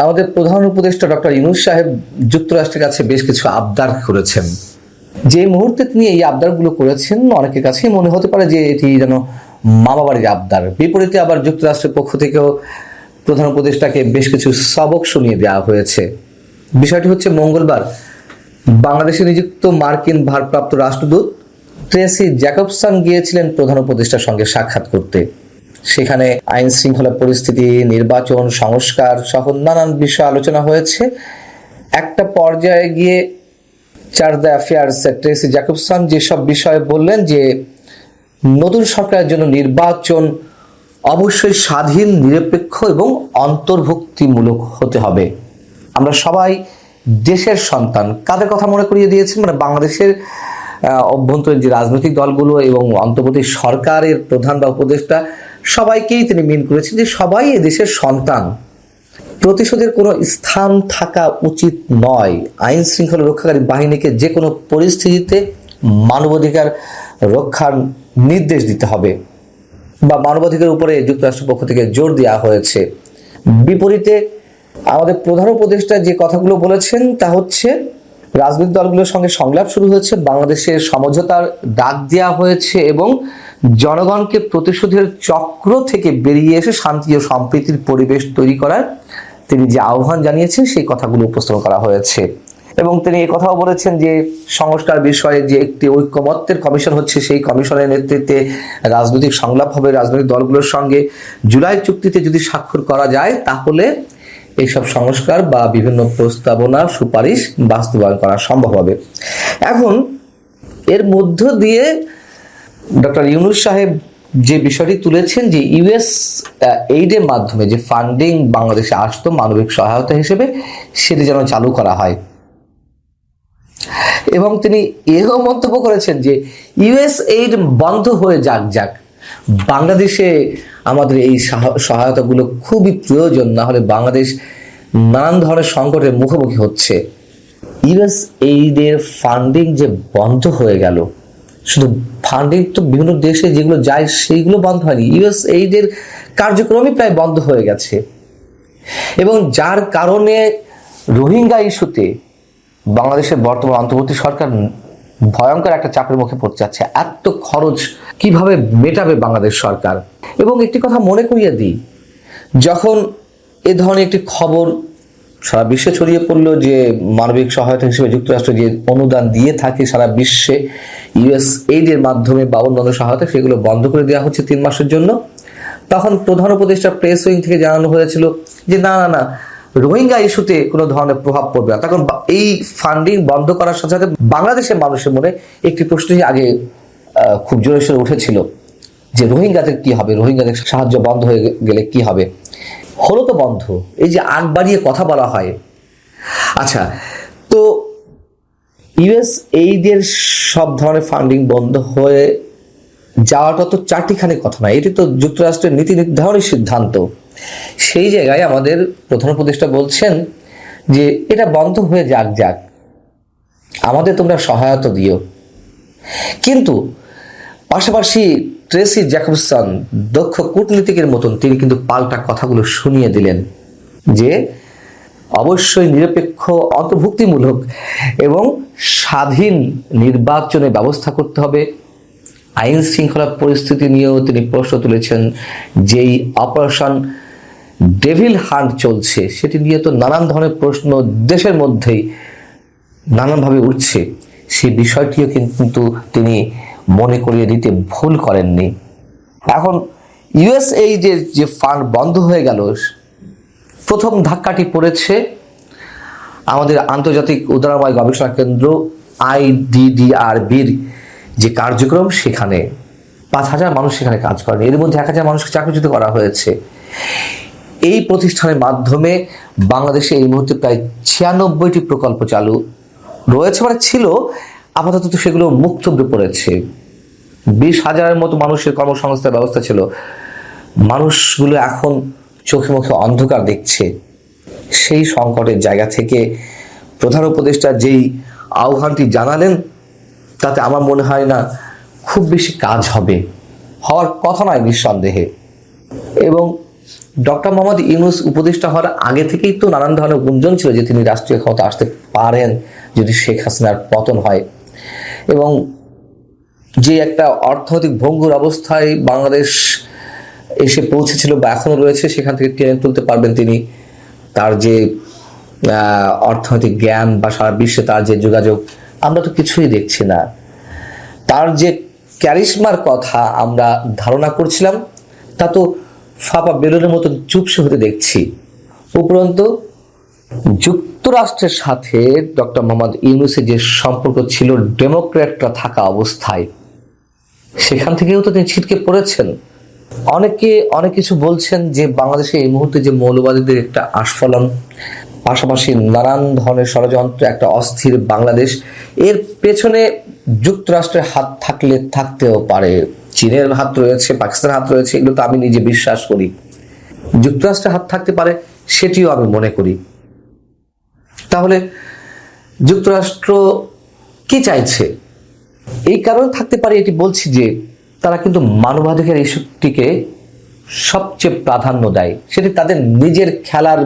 আমাদের প্রধান উপদেষ্টা ডক্টর ইউনুস সাহেব যুক্তরাষ্ট্রের কাছে বেশ কিছু আবদার করেছেন। যে মুহূর্তে তিনি এই আবদারগুলো করেছেন, অনেকের কাছেই মনে হতে পারে যে এটি যেন মামা বাড়ির আবদার। বিপরীতে আবার যুক্তরাষ্ট্রের পক্ষ থেকেও প্রধান উপদেষ্টাকে বেশ কিছু সবক শুনিয়ে দেওয়া হয়েছে। বিষয়টি হচ্ছে মঙ্গলবার, বাংলাদেশে নিযুক্ত মার্কিন ভারপ্রাপ্ত রাষ্ট্রদূত ট্রেসি জ্যাকবসন গিয়েছিলেন প্রধান উপদেষ্টার সঙ্গে সাক্ষাৎ করতে। সেখানে আইন শৃঙ্খলা পরিস্থিতি, নির্বাচন, সংস্কার সহ নানান বিষয় আলোচনা হয়েছে। একটা পর্যায়ে গিয়ে চার দ্য অ্যাফেয়ার্স ট্রেসি জ্যাকবসন যেসব বিষয়ে বললেন যে, নতুন সরকারের জন্য নির্বাচন অবশ্যই স্বাধীন, নিরপেক্ষ এবং অন্তর্ভুক্তিমূলক হতে হবে। আমরা সবাই দেশের সন্তান। কাদের কথা মনে করিয়ে দিয়েছেন? মানে বাংলাদেশের অভ্যন্তরীণ যে রাজনৈতিক দলগুলো এবং অন্তর্বর্তী সরকারের প্রধান বা উপদেষ্টা সবাইকেই তিনি মিন করেছেন যে সবাই এ দেশের সন্তান। প্রতিশোধের কোনো স্থান থাকা উচিত নয়। আইন শৃঙ্খলা রক্ষাকারী বাহিনীকে যে কোনো পরিস্থিতিতে মানবাধিকার রক্ষার নির্দেশ দিতে হবে বা মানবাধিকার উপরে যুক্তরাষ্ট্র পক্ষ থেকে জোর দেওয়া হয়েছে। বিপরীতে আমাদের প্রধান উপদেষ্টা যে কথাগুলো বলেছেন তা হচ্ছে, রাজনৈতিক দলগুলোর সঙ্গে সংলাপ শুরু হয়েছে, বাংলাদেশের সমঝোতার ডাক দেওয়া হয়েছে এবং জনগণকে প্রতিশোধের চক্র থেকে বেরিয়ে এসে শান্তি ও সম্প্রীতির পরিবেশ তৈরি করার তিনি যে আহ্বান জানিয়েছেন, সেই কথাগুলো উপস্থাপন করা হয়েছে। এবং তিনি কথাও বলেছেন যে সংস্কার বিষয়ে যে একটি ঐক্যমত্যের কমিশন হচ্ছে, সেই কমিশনের নেতৃত্বে রাজনৈতিক সংলাপ হবে। রাজনৈতিক দলগুলোর সঙ্গে জুলাই চুক্তিতে যদি স্বাক্ষর করা যায়, তাহলে এইসব সংস্কার বা বিভিন্ন প্রস্তাবনা সুপারিশ বাস্তবায়ন করা সম্ভব হবে। এখন এর মধ্য দিয়ে ডক্টর ইউনুস সাহেব যে বিষয়টি তুলেছেন যে ইউএস এইডের মাধ্যমে যে ফান্ডিং বাংলাদেশে আসতো মানবিক সহায়তা হিসেবে, সেটি যেন চালু করা হয়। এবং তিনি এও মন্তব্য করেছেন যে ইউএস এইড বন্ধ হয়ে যাক যাক, বাংলাদেশে আমাদের এই সাহ- সহায়তাগুলো খুবই প্রয়োজন, না হলে বাংলাদেশ নানান ধরনের সংকটের মুখোমুখি হচ্ছে। ইউএস এইডের ফান্ডিং যে বন্ধ হয়ে গেল, শুধু ফান্ডিং তো বিভিন্ন দেশে যেগুলো যায়, সেইগুলো বন্ধ হয়নি। ইউএস এইডের কার্যক্রমই প্রায় বন্ধ হয়ে গেছে। এবং যার কারণে রোহিঙ্গা ইস্যুতে বাংলাদেশের বর্তমান অন্তর্বর্তী সরকার ভয়ঙ্কর একটা চাপের মুখে পড়তে যাচ্ছে। এত খরচ কীভাবে মেটাবে বাংলাদেশ সরকার? এবং একটি কথা মনে করিয়ে দিই, যখন এ ধরনের একটি খবর সারা বিশ্বে ছড়িয়ে পড়ল যে মানবিক সহায়তা হিসেবে যুক্তরাষ্ট্র যে অনুদান দিয়ে থাকে সারা বিশ্বে ইউএস এইডের মাধ্যমে বা অন্যান্য সহায়তা সেগুলো বন্ধ করে দেওয়া হচ্ছে তিন মাসের জন্য। তখন প্রধান উপদেষ্টা প্রেস উইং থেকে জানানো হয়েছিল যে, না না না, রোহিঙ্গা ইস্যুতে কোনো ধরনের প্রভাব পড়বে না। তখন এই ফান্ডিং বন্ধ করার সাথে সাথে বাংলাদেশের মানুষের মনে একটি প্রশ্নই আগে খুব জোরে সোরে উঠেছিল যে, রোহিঙ্গাদের কি হবে? রোহিঙ্গাদের সাহায্য বন্ধ হয়ে গেলে কি হবে? হলো তো বন্ধ। এই যে আগ বাড়িয়ে কথা বলা হয়। আচ্ছা ইউএস এইডের সব ধরনের ফান্ডিং বন্ধ হয়ে যাওয়াটা তো চারটিখানি কথা নয়। এটি তো যুক্তরাষ্ট্রের নীতি নির্ধারণী সিদ্ধান্ত। সেই জায়গায় আমাদের প্রধান উপদেষ্টা বলছেন যে, এটা বন্ধ হয়ে যাক যাক। আমাদের তোমরা সহায়তা দিও। কিন্তু পাশাপাশি ট্রেসি জ্যাকবসন দক্ষ কূটনীতিকের মতন তিনি কিন্তু পাল্টা কথাগুলো শুনিয়ে দিলেন যে অবশ্যই নিরপেক্ষ, অন্তর্ভুক্তিমূলক এবং স্বাধীন নির্বাচনের ব্যবস্থা করতে হবে। আইন শৃঙ্খলা পরিস্থিতি নিয়েও তিনি প্রশ্ন তুলেছেন, যেই অপারেশন ডেভিল হান্ট চলছে, সেটি নিয়ে তো নানান ধরনের প্রশ্ন দেশের মধ্যেই নানানভাবে উঠছে। সেই বিষয়টিও কিন্তু তিনি মনে করিয়ে দিতে ভুল করেননি। এখন ইউএসএই যে যে ফান্ড বন্ধ হয়ে গেল প্রথম ধাক্কাটি পড়েছে আমাদের আন্তর্জাতিক উদারময় গবেষণা কেন্দ্র আইডিডিআরবির যে কার্যক্রম, সেখানে পাঁচ হাজার মানুষ সেখানে কাজ করেন। এর মধ্যে এক হাজার মানুষকে চাকরিচ্যুত করা হয়েছে। এই প্রতিষ্ঠানের মাধ্যমে বাংলাদেশে এই মুহূর্তে প্রায় ছিয়ানব্বইটি প্রকল্প চালু রয়েছে মানে ছিল, আপাতত তো সেগুলো মুক্তব্যে পড়েছে। বিশ হাজারের মতো মানুষের কর্মসংস্থান ব্যবস্থা ছিল। মানুষগুলো এখন চোখে মুখে অন্ধকার দেখছে, সেই সংকটের জায়গা থেকে প্রধান উপদেষ্টা যেই আহ্বানটি জানালেন, তাতে আমার মনে হয় না খুব বেশি কাজ হবে। হওয়ার কথা নয় নিঃসন্দেহে। এবং ডক্টর মোহাম্মদ ইউনুস উপদেষ্টা হওয়ার আগে থেকেই তো নানান ধরনের গুঞ্জন ছিল যে তিনি রাষ্ট্রীয় ক্ষমতা আসতে পারেন যদি শেখ হাসিনার পতন হয়। এবং যে একটা অর্থনৈতিক ভঙ্গুর অবস্থায় বাংলাদেশ এসে পৌঁছেছিল বা এখনও রয়েছে, সেখান থেকে টেনে তুলতে পারবেন তিনি। তার যে অর্থনৈতিক জ্ঞান বা সারা বিশ্বে তার যে যোগাযোগ, আমরা তো কিছুই দেখছি না। তার যে ক্যারিশমার কথা আমরা ধারণা করছিলাম, তা তো ফাঁপা বেলুনের মতো চুপসে হতে দেখছি। উপরন্তু, যুক্তরাষ্ট্রের সাথে ডক্টর মোহাম্মদ ইউনুসের যে সম্পর্ক ছিল, ডেমোক্র্যাটরা থাকা অবস্থায়, সেখান থেকেও তো তিনি ছিটকে পড়েছেন। অনেকে অনেক কিছু বলছেন যে বাংলাদেশে এই মুহূর্তে যে মৌলবাদীদের একটা আস্ফলন, পাশাপাশি নানান ধরনের ষড়যন্ত্র, একটা অস্থির বাংলাদেশ, এর পেছনে যুক্তরাষ্ট্রের হাত থাকলে থাকতেও পারে। চীনের হাত রয়েছে, পাকিস্তানের হাত রয়েছে, এগুলো তো আমি নিজে বিশ্বাস করি। যুক্তরাষ্ট্রের হাত থাকতে পারে, সেটিও আমি মনে করি। তাহলে যুক্তরাষ্ট্র কি চাইছে? এই কারণে থাকতে পারে, এটি বলছি যে তারা কিন্তু মানবাধিকার ইস্যুটিকে সবচেয়ে প্রাধান্য দেয়। সেটি তাদের নিজের খেলার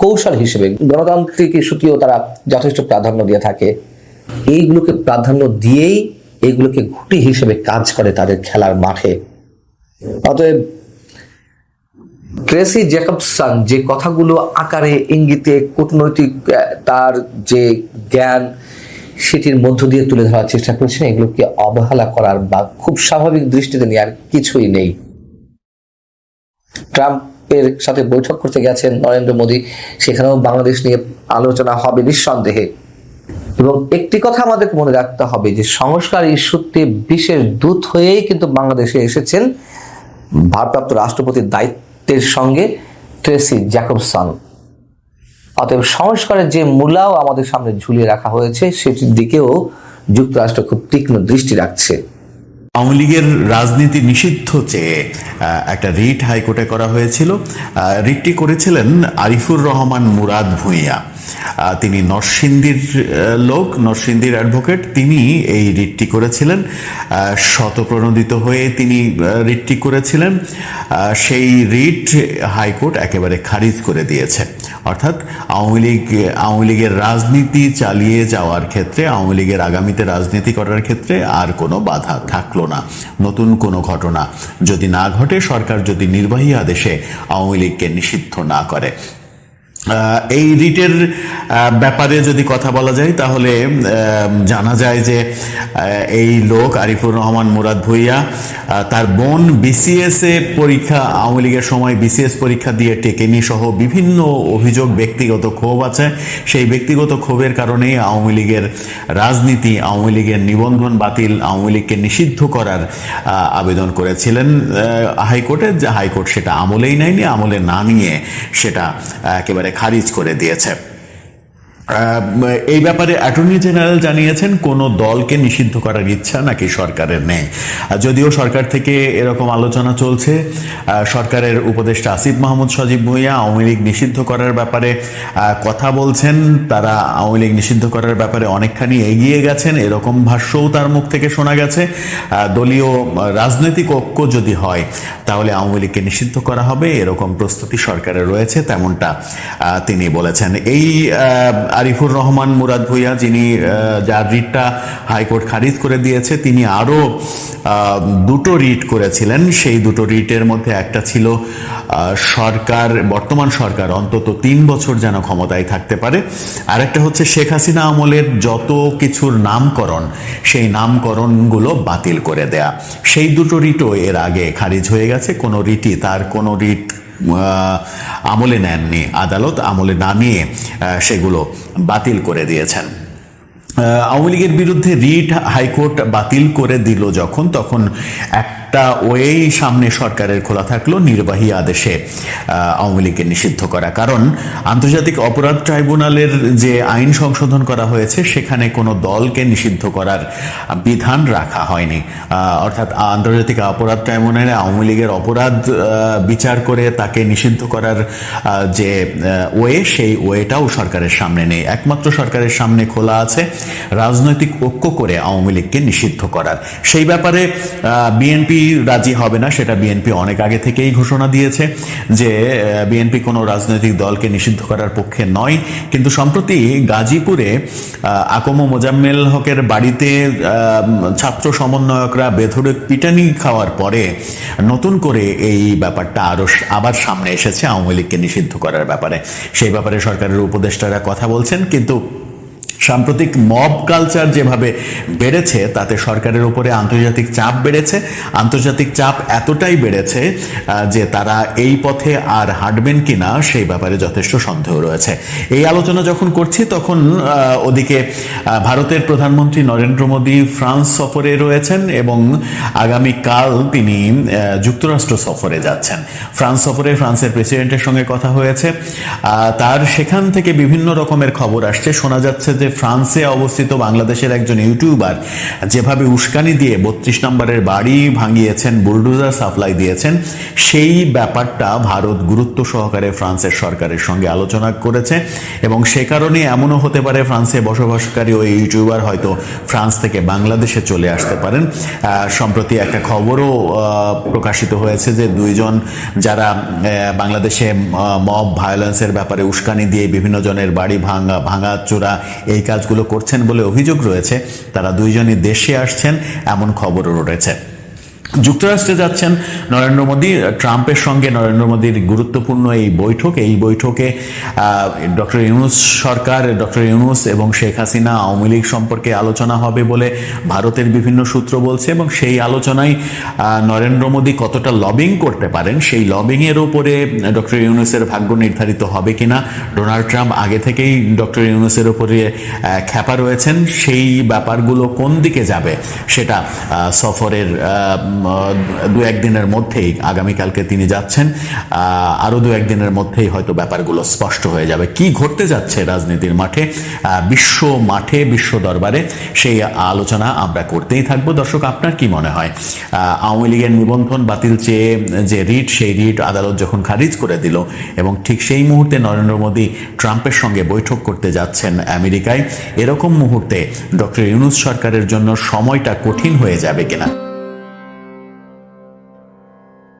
কৌশল হিসেবে, গণতান্ত্রিক ইস্যুটিও তারা যথেষ্ট প্রাধান্য দিয়ে থাকে। এইগুলোকে প্রাধান্য দিয়েই এইগুলোকে ঘুটি হিসেবে কাজ করে তাদের খেলার মাঠে। অতএব ট্রেসি জ্যাকবসন যে কথাগুলো আকারে ইঙ্গিতে কূটনৈতিক তার যে জ্ঞান সেটির মধ্য দিয়ে তুলে ধরার চেষ্টা করেছেন। এগুলোকে অবহেলা করার বা খুব স্বাভাবিক দৃষ্টিতে নেওয়ার কিছুই নেই। ট্রাম্পের সাথে বৈঠক করতে গেছেন নরেন্দ্র মোদী। সেখানেও বাংলাদেশ নিয়ে আলোচনা হবে নিঃসন্দেহে। এবং একটি কথা আমাদেরকে মনে রাখতে হবে যে, সংস্কার ইস্যুতে বিশেষ দূত হয়েই কিন্তু বাংলাদেশে এসেছেন ভারপ্রাপ্ত রাষ্ট্রপতির দায়িত্বের সঙ্গে ট্রেসি জ্যাকবসন। অতএব সংস্কারের যে মূলাও আমাদের সামনে ঝুলিয়ে রাখা হয়েছে, সেটির দিকেও যুক্তরাষ্ট্র খুব তীক্ষ্ণ দৃষ্টি রাখছে। আওয়ামী লীগের রাজনীতি নিষিদ্ধ চেয়ে একটা রিট হাইকোর্টে করা হয়েছিল। রিটটি করেছিলেন আরিফুর রহমান মুরাদ ভূঁইয়া। তিনি নরসিংদীর লোক, নরসিংদীর অ্যাডভোকেট তিনি এই রিটটি করেছিলেন শতপ্রণোদিত হয়ে তিনি রিটটি করেছিলেন। সেই রিট হাইকোর্ট একেবারে খারিজ করে দিয়েছে। অর্থাৎ আওয়ামী লীগ, আওয়ামী লীগের রাজনীতি চালিয়ে যাওয়ার ক্ষেত্রে, আওয়ামী লীগের আগামীতে রাজনীতি করার ক্ষেত্রে আর কোনো বাধা থাকল না। নতুন কোনো ঘটনা যদি না ঘটে, সরকার যদি নির্বাহী আদেশে আওয়ামী লীগকে নিষিদ্ধ না করে। এই রিটের ব্যাপারে যদি কথা বলা যায়, তাহলে জানা যায় যে এই লোক আরিফুর রহমান মুরাদ ভুইয়া তার বোন বিসিএস এ পরীক্ষা, আওয়ামী লীগের সময় বিসিএস পরীক্ষা দিয়ে টেকেনি সহ বিভিন্ন অভিযোগ, ব্যক্তিগত ক্ষোভ আছে। সেই ব্যক্তিগত ক্ষোভের কারণেই আওয়ামী লীগের রাজনীতি, আওয়ামী লীগের নিবন্ধন বাতিল, আওয়ামী লীগকে নিষিদ্ধ করার আবেদন করেছিলেন হাইকোর্টে। যে হাইকোর্ট সেটা আমলেই নেয়নি, আমলে না নিয়ে সেটা একেবারে খারিজ করে দিয়েছে। এই ব্যাপারে অ্যাটর্নি জেনারেল জানিয়েছেন, কোনো দলকে নিষিদ্ধ করার ইচ্ছা নাকি সরকারের নেই। যদিও সরকার থেকে এরকম আলোচনা চলছে সরকারের উপদেষ্টা আসিফ মাহমুদ সজীব ভুঁইয়া আওয়ামী লীগ নিষিদ্ধ করার ব্যাপারে কথা বলছেন। তারা আওয়ামী লীগ নিষিদ্ধ করার ব্যাপারে অনেকখানি এগিয়ে গেছেন, এরকম ভাষ্যও তার মুখ থেকে শোনা গেছে। দলীয় রাজনৈতিক ঐক্য যদি হয়, তাহলে আওয়ামী লীগকে নিষিদ্ধ করা হবে। এরকম প্রস্তুতি সরকারের রয়েছে, তেমনটা তিনি বলেছেন। এই আরিফুর রহমান মুরাদ ভুইয়া, যিনি যার রিটটা হাইকোর্ট খারিজ করে দিয়েছে, তিনি আরও দুটো রিট করেছিলেন। সেই দুটো রিটের মধ্যে একটা ছিল সরকার, বর্তমান সরকার, অন্তত তিন বছর যেন ক্ষমতায় থাকতে পারে। আর একটা হচ্ছে শেখ হাসিনা আমলের যত কিছুর নামকরণ, সেই নামকরণগুলো বাতিল করে দেয়া। সেই দুটো রিটও এর আগে খারিজ হয়ে গেছে, কোনো রিটই তার, কোনো রিট আমলে নেননি, আদালত আমলে না নিয়ে সেগুলো বাতিল করে দিয়েছেন। আওয়ামী লীগের বিরুদ্ধে রিট হাইকোর্ট বাতিল করে দিল যখন, তখন একটা ওয়েই সামনে সরকারের খোলা থাকল নির্বাহী আদেশে আওয়ামী লীগকে নিষিদ্ধ করা। কারণ আন্তর্জাতিক অপরাধ ট্রাইব্যুনালের যে আইন সংশোধন করা হয়েছে, সেখানে কোনো দলকে নিষিদ্ধ করার বিধান রাখা হয়নি। অর্থাৎ আন্তর্জাতিক অপরাধ ট্রাইব্যুনালে আওয়ামী লীগের অপরাধ বিচার করে তাকে নিষিদ্ধ করার যে ওয়ে, সেই ওয়েটাও সরকারের সামনে নেই। একমাত্র সরকারের সামনে খোলা আছে রাজনৈতিক ঐক্য করে আওয়ামী লীগকে নিষিদ্ধ করার। সেই ব্যাপারে বিএনপি রাজি হবে না, সেটা বিএনপি অনেক আগে থেকেই ঘোষণা দিয়েছে যে বিএনপি কোনো রাজনৈতিক দলকে নিষিদ্ধ করার পক্ষে নয়। কিন্তু সম্প্রতি গাজীপুরে আকম মোজাম্মেল হকের বাড়িতে ছাত্র সমন্বয়করা বেধড়ক পিটানি খাওয়ার পরে নতুন করে এই ব্যাপারটা আরও আবার সামনে এসেছে, আওয়ামী লীগকে নিষিদ্ধ করার ব্যাপারে। সেই ব্যাপারে সরকারের উপদেষ্টারা কথা বলছেন, কিন্তু সাম্প্রতিক মব কালচার যেভাবে বেড়েছে, তাতে সরকারের উপরে আন্তর্জাতিক চাপ বেড়েছে। আন্তর্জাতিক চাপ এতটাই বেড়েছে যে তারা এই পথে আর হাঁটবেন কিনা সেই ব্যাপারে যথেষ্ট সন্দেহ রয়েছে। এই আলোচনা যখন করছি, তখন ওদিকে ভারতের প্রধানমন্ত্রী নরেন্দ্র মোদী ফ্রান্স সফরে রয়েছেন এবং আগামীকাল তিনি যুক্তরাষ্ট্র সফরে যাচ্ছেন। ফ্রান্স সফরে ফ্রান্সের প্রেসিডেন্টের সঙ্গে কথা হয়েছে। তার সেখান থেকে বিভিন্ন রকমের খবর আসছে। শোনা যাচ্ছে যে ফ্রান্সে অবস্থিত বাংলাদেশের একজন ইউটিউবার যেভাবে উস্কানি দিয়ে বত্রিশ নম্বরের বাড়ি ভাঙিয়েছেন, বুলডোজার সাপ্লাই দিয়েছেন, সেই ব্যাপারটা ভারত গুরুত্ব সহকারে ফ্রান্সের সরকারের সঙ্গে আলোচনা করেছে এবং সে কারণে এমনও হতে পারে ফ্রান্সে বসবাসকারী ওই ইউটিউবার হয়তো ফ্রান্স থেকে বাংলাদেশে চলে আসতে পারেন। সম্প্রতি একটা খবরও প্রকাশিত হয়েছে যে দুইজন যারা বাংলাদেশে মব ভায়োলেন্সের ব্যাপারে উস্কানি দিয়ে বিভিন্ন জনের বাড়ি ভাঙা ভাঙা চোরা এই কাজগুলো করছেন বলে অভিযোগ রয়েছে। তারা দুইজনই দেশে আসছেন এমন খবরও রয়েছে। যুক্তরাষ্ট্রে যাচ্ছেন। নরেন্দ্র মোদী, ট্রাম্পের সঙ্গে নরেন্দ্র মোদীর গুরুত্বপূর্ণ এই বৈঠক। এই বৈঠকে ডক্টর ইউনুস সরকার, ডক্টর ইউনুস এবং শেখ হাসিনা আওয়ামী লীগ সম্পর্কে আলোচনা হবে বলে ভারতের বিভিন্ন সূত্র বলছে এবং সেই আলোচনায় নরেন্দ্র মোদী কতটা লবিং করতে পারেন, সেই লবিংয়ের ওপরে ডক্টর ইউনুসের ভাগ্য নির্ধারিত হবে কিনা, ডোনাল্ড ট্রাম্প আগে থেকেই ডক্টর ইউনুসের ওপরে খ্যাপা রয়েছেন, সেই ব্যাপারগুলো কোন দিকে যাবে সেটা সফরের দু একদিনের মধ্যেই আগামীকালকে তিনি যাচ্ছেন। আহ, আরও দু একদিনের মধ্যেই হয়তো ব্যাপারগুলো স্পষ্ট হয়ে যাবে। কি ঘটতে যাচ্ছে রাজনীতির মাঠে? বিশ্ব মাঠে বিশ্ব দরবারে সেই আলোচনা আমরা করতেই থাকব। দর্শক আপনার কি মনে হয়? আওয়ামী লীগের নিবন্ধন বাতিল চেয়ে যে রিট সেই রিট আদালত যখন খারিজ করে দিল এবং ঠিক সেই মুহূর্তে নরেন্দ্র মোদী ট্রাম্পের সঙ্গে বৈঠক করতে যাচ্ছেন আমেরিকায় এরকম মুহূর্তে ডক্টর ইউনুস সরকারের জন্য সময়টা কঠিন হয়ে যাবে কিনা?